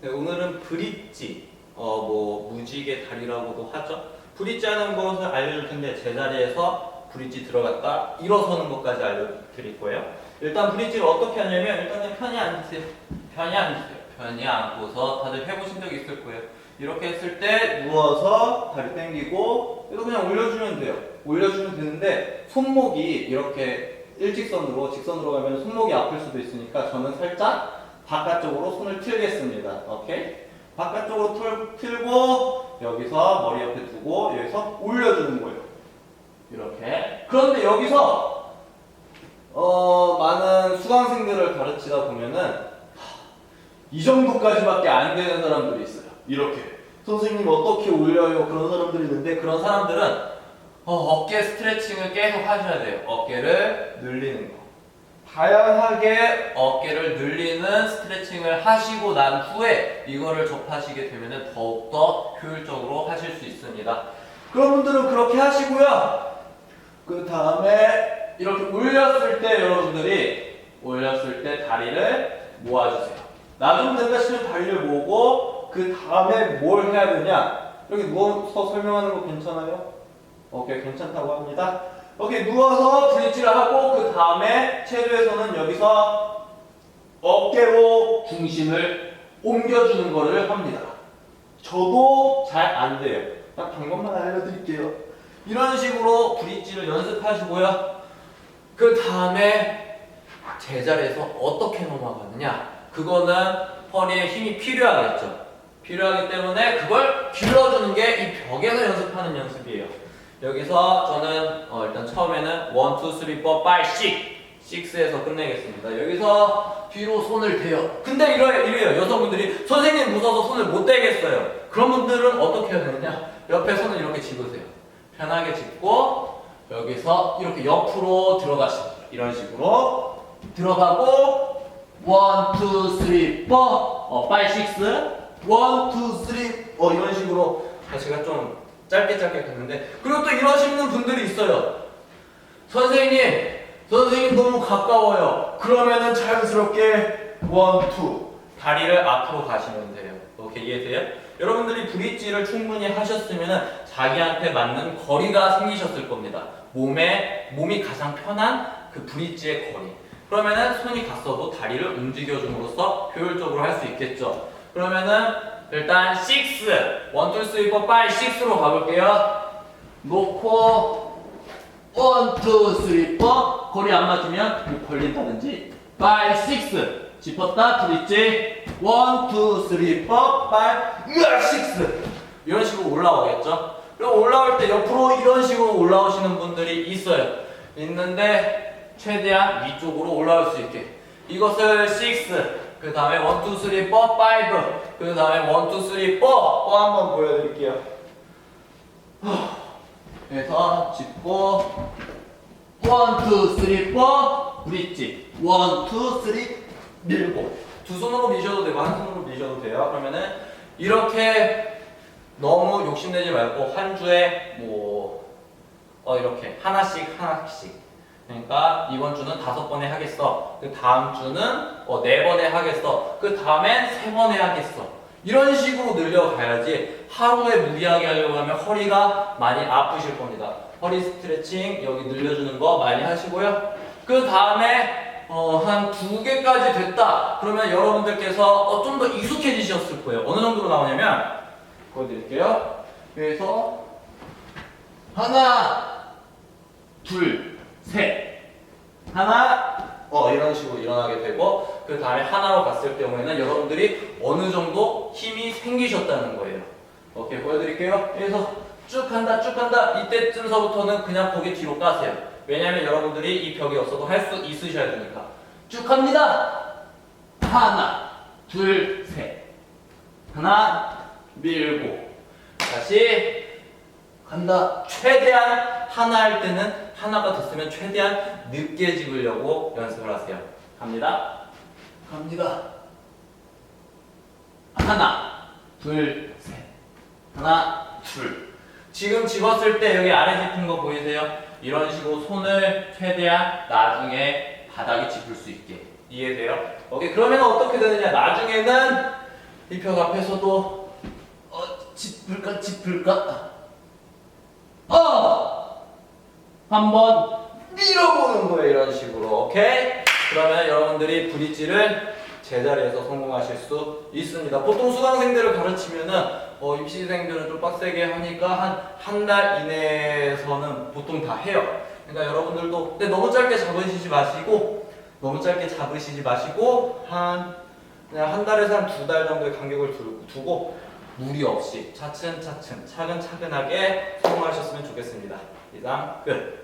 네, 오늘은 브릿지, 어, 뭐 무지개 다리라고도 하죠. 브릿지 하는 것을 알려줄 텐데 제자리에서 브릿지 들어갔다 일어서는 것까지 알려드릴 거예요. 일단 브릿지를 어떻게 하냐면 일단은 편히 앉으세요. 편히 앉으세요. 편히 앉고서 다들 해보신 적 있을 거예요. 이렇게 했을 때 누워서 다리 당기고 이거 그냥 올려주면 돼요. 올려주면 되는데 손목이 이렇게 일직선으로 직선으로 가면 손목이 아플 수도 있으니까 저는 살짝 바깥쪽으로 손을 틀겠습니다. 오케이? 바깥쪽으로 틀, 틀고 여기서 머리 옆에 두고 여기서 올려주는 거예요. 이렇게. 그런데 여기서 어, 많은 수강생들을 가르치다 보면은 하, 이 정도까지밖에 안 되는 사람들이 있어요. 이렇게. 선생님 어떻게 올려요? 그런 사람들이 있는데 그런 사람들은 어, 어깨 스트레칭을 계속 하셔야 돼요. 어깨를 늘리는 거. 다양하게 어깨를 늘리는 스트레칭을 하시고 난 후에 이거를 접하시게 되면 더욱더 효율적으로 하실 수 있습니다. 그런 분들은 그렇게 하시고요. 그 다음에 이렇게 올렸을 때 여러분들이 올렸을 때 다리를 모아주세요. 나좀 된다 싶으면 다리를 모으고 그 다음에 뭘 해야 되냐? 여기 누워서 설명하는 거 괜찮아요? 오케이 괜찮다고 합니다. 이렇게 누워서 브릿지를 하고 그 다음에 체조에서는 여기서 어깨로 중심을 옮겨주는 거를 합니다. 저도 잘 안 돼요. 딱 방법만 알려드릴게요. 이런 식으로 브릿지를 연습하시고요. 그 다음에 제자리에서 어떻게 넘어가느냐? 그거는 허리에 힘이 필요하겠죠. 필요하기 때문에 그걸 길러주는 게 이 벽에서 연습하는 연습이에요. 여기서 저는 어, 일단 처음에는 1, 2, 3, 4, 5, 6 6에서 끝내겠습니다. 여기서 뒤로 손을 대요. 근데 이래요, 이래요. 여성분들이 선생님 무서워서 손을 못 대겠어요. 그런 분들은 어떻게 해야 되느냐? 옆에 손을 이렇게 집으세요. 편하게 짚고 여기서 이렇게 옆으로 들어가십니다. 이런 식으로 들어가고 1, 2, 3, 4, 어, 5, 6 1, 2, 3, 어, 이런 식으로 아, 제가 좀 짧게 짧게 했는데 그리고 또 이러시는 분들이 있어요. 선생님, 선생님 너무 가까워요. 그러면은 자연스럽게 1, 2 다리를 앞으로 가시면 돼요. 오케이 이해돼요? 여러분들이 브릿지를 충분히 하셨으면 자기한테 맞는 거리가 생기셨을 겁니다. 몸에 몸이 가장 편한 그 브릿지의 거리. 그러면은 손이 갔어도 다리를 움직여줌으로써 효율적으로 할 수 있겠죠. 그러면은 일단 6, 1, 2, 3, 4, 5, 6로 가볼게요. 놓고 1, 2, 3, 4 거리 안 맞으면 목 걸린다든지. 5, 6 짚었다? 브릿지? 1, 2, 3, 4, 5, 6 이런 식으로 올라오겠죠? 그리고 올라올 때 옆으로 이런 식으로 올라오시는 분들이 있어요. 있는데 최대한 위쪽으로 올라올 수 있게. 이것을 6, 그 다음에 1, 2, 3, 4, 5, 그 다음에 1, 2, 3, 4, 4 한번 보여드릴게요. 그래서 짚고 1, 2, 3, 4 브릿지 1, 2, 3 밀고. 두 손으로 미셔도 되고 한 손으로 미셔도 돼요. 그러면은 이렇게 너무 욕심내지 말고 한 주에 뭐 어, 이렇게 하나씩 하나씩 그러니까 이번 주는 다섯 번에 하겠어. 그 다음 주는 어, 네 번에 하겠어. 그 다음엔 세 번에 하겠어. 이런 식으로 늘려가야지 하루에 무리하게 하려고 하면 허리가 많이 아프실 겁니다. 허리 스트레칭 여기 늘려주는 거 많이 하시고요. 그 다음에 어, 한 두 개까지 됐다. 그러면 여러분들께서 어, 좀 더 익숙해지셨을 거예요. 어느 정도로 나오냐면 보여드릴게요. 그래서 하나, 둘, 셋. 하나, 어, 이런 식으로 일어나게 되고, 그 다음에 하나로 갔을 경우에는 여러분들이 어느 정도 힘이 생기셨다는 거예요. 오케이, 보여드릴게요. 그래서 쭉 간다, 쭉 간다. 이때쯤서부터는 그냥 거기 뒤로 까세요. 왜냐면 여러분들이 이 벽이 없어도 할 수 있으셔야 되니까. 쭉 갑니다. 하나, 둘, 셋. 하나, 밀고. 다시 간다. 최대한 하나 할 때는 하나가 됐으면 최대한 늦게 집으려고 연습을 하세요. 갑니다. 갑니다. 하나, 둘, 셋. 하나, 둘. 지금 집었을 때 여기 아래 짚은 거 보이세요? 이런 식으로 손을 최대한 나중에 바닥에 짚을 수 있게. 이해돼요? 오케이. 그러면 어떻게 되느냐? 나중에는 이벽 앞에서도 어, 짚을까 짚을까 어! 한번 밀어보는 거예요 이런 식으로 오케이? 그러면 여러분들이 브릿지를 제자리에서 성공하실 수 있습니다 보통 수강생들을 가르치면은 어, 입시생들은 좀 빡세게 하니까 한 한 달 이내에서는 보통 다 해요 그러니까 여러분들도 근데 너무 짧게 잡으시지 마시고 너무 짧게 잡으시지 마시고 한 그냥 한 달에서 한 두 달 정도의 간격을 두- 두고 무리 없이 차츰차츰 차근차근하게 성공하셨으면 좋겠습니다. 이상 끝.